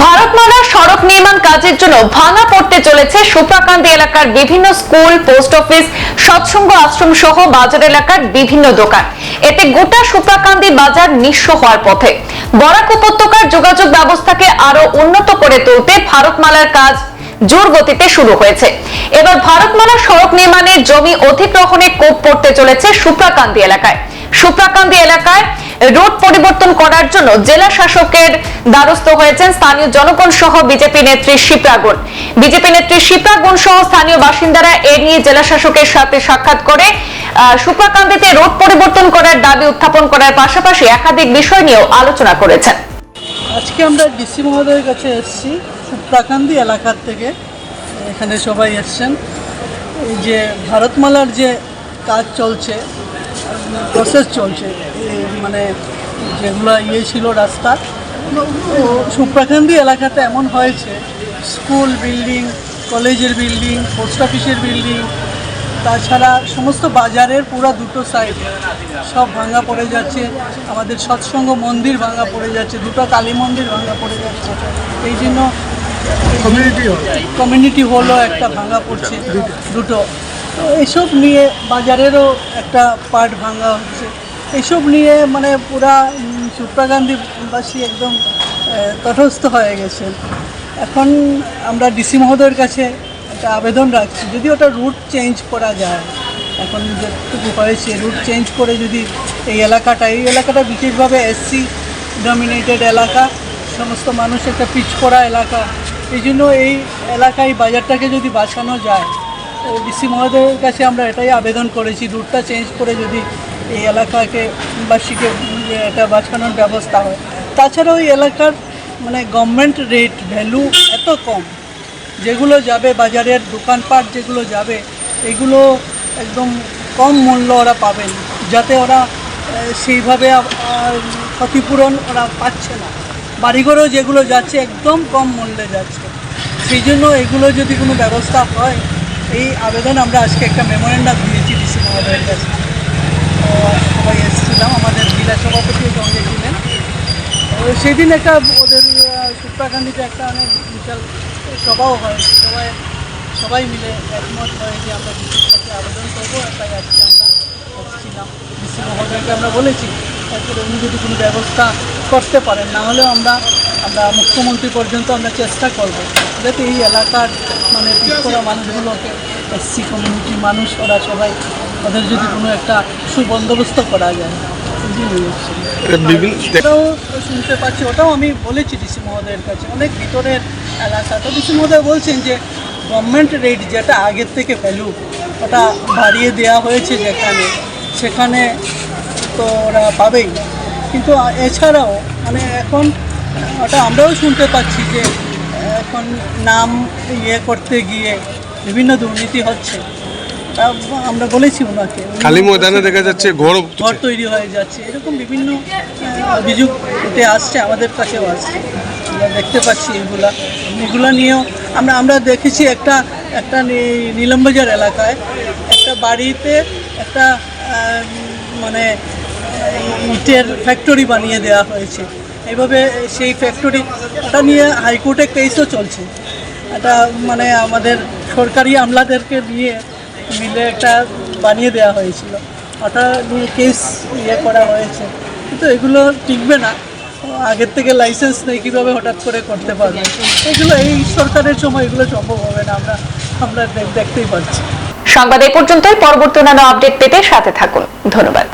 ভারতমালা সড়ক নির্মাণ কাজের জন্য ভাঙা পড়তে চলেছে সুপ্রাকান্দি এলাকার বিভিন্ন স্কুল, পোস্ট অফিস, সৎসঙ্গ আশ্রম সহ বাজার এলাকার বিভিন্ন দোকান। এতে গোটা সুপ্রাকান্দি বাজার নিঃস্ব হওয়ার পথে। বরাক উপত্যকার যোগাযোগ ব্যবস্থাকে আরও উন্নত করে তুলতে ভারতমালার কাজ জোর গতিতে শুরু হয়েছে। এবার ভারতমালা সড়ক নির্মাণের জমি অধিগ্রহণে কোপ পড়তে চলেছে সুপ্রাকান্দি এলাকায়। সুপ্রাকান্দি এলাকায় রুট পরিবর্তন করার জন্য জেলা শাসকের দ্বারস্থ হয়েছেন স্থানীয় জনগণ সহ বিজেপি নেত্রী শিপ্রাগুন বিজেপি নেত্রী শিপ্রাগুন সহ স্থানীয় বাসিন্দারা এ নিয়ে জেলা শাসকের সাথে সাক্ষাৎ করে সুপ্রাকান্দিতে রোড পরিবর্তন করার দাবি উত্থাপন করার পাশাপাশি একাধিক বিষয় নিয়েও আলোচনা করেছেন। আজকে আমরা ডিসি মহোদয়ের কাছে এসেছি সুপ্রাকান্দি এলাকার থেকে। এখানে সবাই এসছেন। যে ভারতমালার যে কাজ চলছে প্রসেস চলছে মানে যেগুলো ইয়ে ছিল রাস্তা সুপ্রাকান্দি এলাকাতে এমন হয়েছে স্কুল বিল্ডিং কলেজের বিল্ডিং পোস্ট অফিসের বিল্ডিং তাছাড়া সমস্ত বাজারের পুরো দুটো সাইড সব ভাঙা পড়ে যাচ্ছে আমাদের সৎসঙ্গ মন্দির ভাঙা পড়ে যাচ্ছে দুটো কালী মন্দির ভাঙা পড়ে যাচ্ছে এই জন্য কমিউনিটি কমিউনিটি হলও একটা ভাঙা পড়ছে দুটো। তো এইসব নিয়ে বাজারেরও একটা পার্ট ভাঙা হচ্ছে। এইসব নিয়ে মানে পুরা উম, সুপ্রাকান্দিবাসী একদম তটস্থ হয়ে গেছে। এখন আমরা ডিসি মহোদয়ের কাছে একটা আবেদন রাখছি যদি ওটা রুট চেঞ্জ করা যায়। এখন যেটুকু হয়েছে রুট চেঞ্জ করে যদি এই এলাকাটা এই এলাকাটা বিশেষভাবে এসসি ডমিনেটেড এলাকা সমস্ত মানুষ একটা পিচকোড়া এলাকা এই জন্য এই এলাকায় বাজারটাকে যদি বাঁচানো যায় ডিসি মহোদয়ের কাছে আমরা এটাই আবেদন করেছি রুটটা চেঞ্জ করে যদি এই এলাকাকে বাসীকে এটা বাঁচানোর ব্যবস্থা হয়। তাছাড়া ওই এলাকার মানে গভর্নমেন্ট রেট ভ্যালু এত কম, যেগুলো যাবে বাজারের দোকানপাট যেগুলো যাবে, এগুলো একদম কম মূল্য ওরা পাবেন যাতে ওরা সেইভাবে ক্ষতিপূরণ ওরা পাচ্ছে না। বাড়িঘরেও যেগুলো যাচ্ছে একদম কম মূল্যে যাচ্ছে। সেই জন্য এগুলো যদি কোনো ব্যবস্থা হয়, এই আবেদন আমরা আজকে একটা মেমোরেন্ডাম দিয়েছি ডিসি মহোদয়ের কাছে। এসেছিলাম আমাদের জেলা সভাপতিও সঙ্গে ছিলেন। সেদিন একটা ওদের সুপ্রাকান্দিতে একটা অনেক বিশাল সভাও হয়। সবাই সবাই মিলে একমত হয় যে আমরা ডিসির কাছে আবেদন করব, তাই আজকে আমরা এসেছিলাম। ডিসি মহোদয়কে আমরা বলেছি, তারপরে উনি যদি কোনো ব্যবস্থা করতে পারেন, না হলেও আমরা আমরা মুখ্যমন্ত্রী পর্যন্ত আমরা চেষ্টা করব। যাতে এই এলাকার মানে পিছপড়া মানুষগুলোকে এসসি কমিউনিটির মানুষ ওরা সবাই ওদের যদি কোনো একটা সুবন্দোবস্ত করা যায়। ওটাও শুনতে পাচ্ছি ওটাও আমি বলেছি ডিসি মহোদয়ের কাছে। অনেক ভিতরের এলাকা। তো ডিসি মহোদয় বলছেন যে গভর্নমেন্ট রেট যেটা আগের থেকে ভ্যালু ওটা বাড়িয়ে দেওয়া হয়েছে যেখানে সেখানে তো ওরা পাবেই। কিন্তু এছাড়াও মানে এখন ওটা আমরাও শুনতে পাচ্ছি যে এখন নাম ইয়ে করতে গিয়ে বিভিন্ন দুর্নীতি হচ্ছে। আমরা বলেছি ওনাকে। খালি ময়দানে দেখা যাচ্ছে ঘর ঘর তৈরি হয়ে যাচ্ছে। এরকম বিভিন্ন অভিযোগ উঠে আসছে আমাদের কাছেও আসছে। আমরা দেখতে পাচ্ছি এগুলা। এগুলা নিয়েও আমরা আমরা দেখেছি একটা একটা নীলমবাজার এলাকায় একটা বাড়িতে একটা মানে ইটের ফ্যাক্টরি বানিয়ে দেওয়া হয়েছে। এইভাবে সেই ফ্যাক্টরি ওটা নিয়ে হাইকোর্টে কেসও চলছে। এটা মানে আমাদের সরকারি আমলাদেরকে নিয়ে মিলে একটা বানিয়ে দেওয়া হয়েছিল। ওটা নিয়ে কেস ইয়ে করা হয়েছে। কিন্তু এগুলো টিকবে না। আগের থেকে লাইসেন্স নেই, কীভাবে হঠাৎ করে করতে পারবে? এগুলো এই সরকারের সময় এগুলো সম্ভব হবে না। আমরা আমরা দেখ- দেখতেই পাচ্ছি। সংবাদ এই পর্যন্তই। পরবর্তী অন্যান্য আপডেট পেতে সাথে থাকুন। ধন্যবাদ।